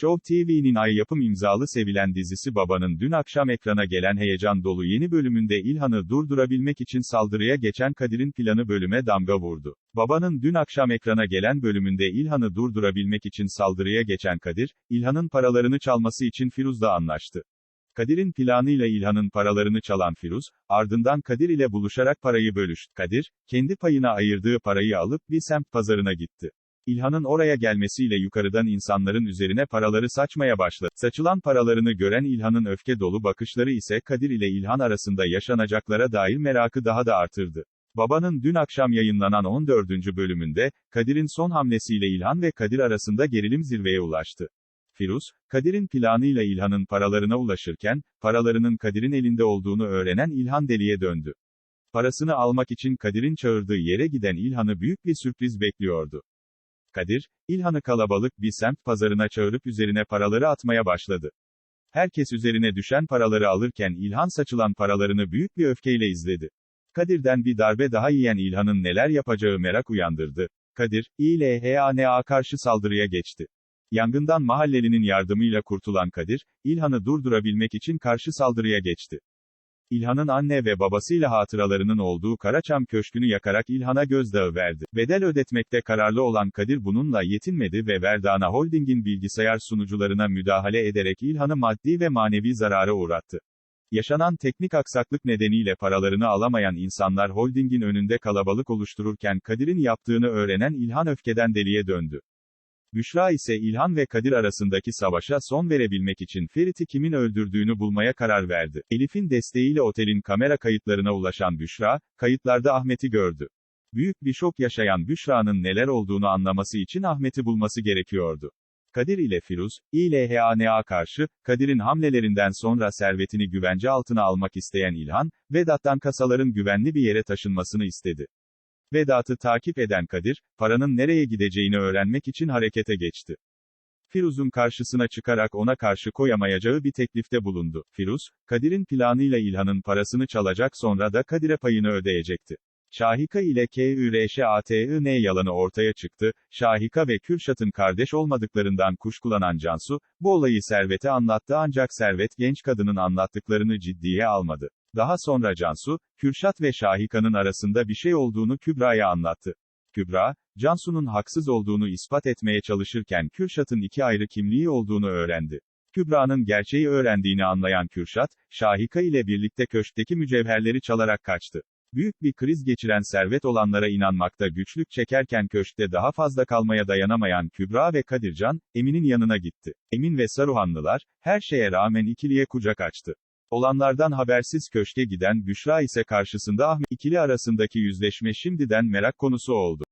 Show TV'nin ay yapım imzalı sevilen dizisi Baba'nın dün akşam ekrana gelen heyecan dolu yeni bölümünde İlhan'ı durdurabilmek için saldırıya geçen Kadir'in planı bölüme damga vurdu. Baba'nın dün akşam ekrana gelen bölümünde İlhan'ı durdurabilmek için saldırıya geçen Kadir, İlhan'ın paralarını çalması için Firuz'la anlaştı. Kadir'in planıyla İlhan'ın paralarını çalan Firuz, ardından Kadir ile buluşarak parayı bölüştü. Kadir, kendi payına ayırdığı parayı alıp bir semt pazarına gitti. İlhan'ın oraya gelmesiyle yukarıdan insanların üzerine paraları saçmaya başladı. Saçılan paralarını gören İlhan'ın öfke dolu bakışları ise Kadir ile İlhan arasında yaşanacaklara dair merakı daha da artırdı. Babanın dün akşam yayınlanan 14. bölümünde, Kadir'in son hamlesiyle İlhan ve Kadir arasında gerilim zirveye ulaştı. Firuz, Kadir'in planıyla İlhan'ın paralarına ulaşırken, paralarının Kadir'in elinde olduğunu öğrenen İlhan deliye döndü. Parasını almak için Kadir'in çağırdığı yere giden İlhan'ı büyük bir sürpriz bekliyordu. Kadir, İlhan'ı kalabalık bir semt pazarına çağırıp üzerine paraları atmaya başladı. Herkes üzerine düşen paraları alırken İlhan saçılan paralarını büyük bir öfkeyle izledi. Kadir'den bir darbe daha yiyen İlhan'ın neler yapacağı merak uyandırdı. Kadir, İLHAN'a karşı saldırıya geçti. Yangından mahallelinin yardımıyla kurtulan Kadir, İlhan'ı durdurabilmek için karşı saldırıya geçti. İlhan'ın anne ve babasıyla hatıralarının olduğu Karaçam Köşkü'nü yakarak İlhan'a gözdağı verdi. Bedel ödetmekte kararlı olan Kadir bununla yetinmedi ve Verdana Holding'in bilgisayar sunucularına müdahale ederek İlhan'ı maddi ve manevi zarara uğrattı. Yaşanan teknik aksaklık nedeniyle paralarını alamayan insanlar holdingin önünde kalabalık oluştururken Kadir'in yaptığını öğrenen İlhan öfkeden deliye döndü. Büşra ise İlhan ve Kadir arasındaki savaşa son verebilmek için Ferit'i kimin öldürdüğünü bulmaya karar verdi. Elif'in desteğiyle otelin kamera kayıtlarına ulaşan Büşra, kayıtlarda Ahmet'i gördü. Büyük bir şok yaşayan Büşra'nın neler olduğunu anlaması için Ahmet'i bulması gerekiyordu. Kadir ile Firuz, İLHAN'a karşı, Kadir'in hamlelerinden sonra servetini güvence altına almak isteyen İlhan, Vedat'tan kasaların güvenli bir yere taşınmasını istedi. Vedat'ı takip eden Kadir, paranın nereye gideceğini öğrenmek için harekete geçti. Firuz'un karşısına çıkarak ona karşı koyamayacağı bir teklifte bulundu. Firuz, Kadir'in planıyla İlhan'ın parasını çalacak sonra da Kadir'e payını ödeyecekti. Şahika ile KÜRŞATIN yalanı ortaya çıktı, Şahika ve Kürşat'ın kardeş olmadıklarından kuşkulanan Cansu, bu olayı Servet'e anlattı ancak Servet genç kadının anlattıklarını ciddiye almadı. Daha sonra Cansu, Kürşat ve Şahika'nın arasında bir şey olduğunu Kübra'ya anlattı. Kübra, Cansu'nun haksız olduğunu ispat etmeye çalışırken Kürşat'ın iki ayrı kimliği olduğunu öğrendi. Kübra'nın gerçeği öğrendiğini anlayan Kürşat, Şahika ile birlikte köşkteki mücevherleri çalarak kaçtı. Büyük bir kriz geçiren servet olanlara inanmakta güçlük çekerken köşkte daha fazla kalmaya dayanamayan Kübra ve Kadircan, Emin'in yanına gitti. Emin ve Saruhanlılar, her şeye rağmen ikiliye kucak açtı. Olanlardan habersiz köşke giden Büşra ise karşısında Ahmet ikili arasındaki yüzleşme şimdiden merak konusu oldu.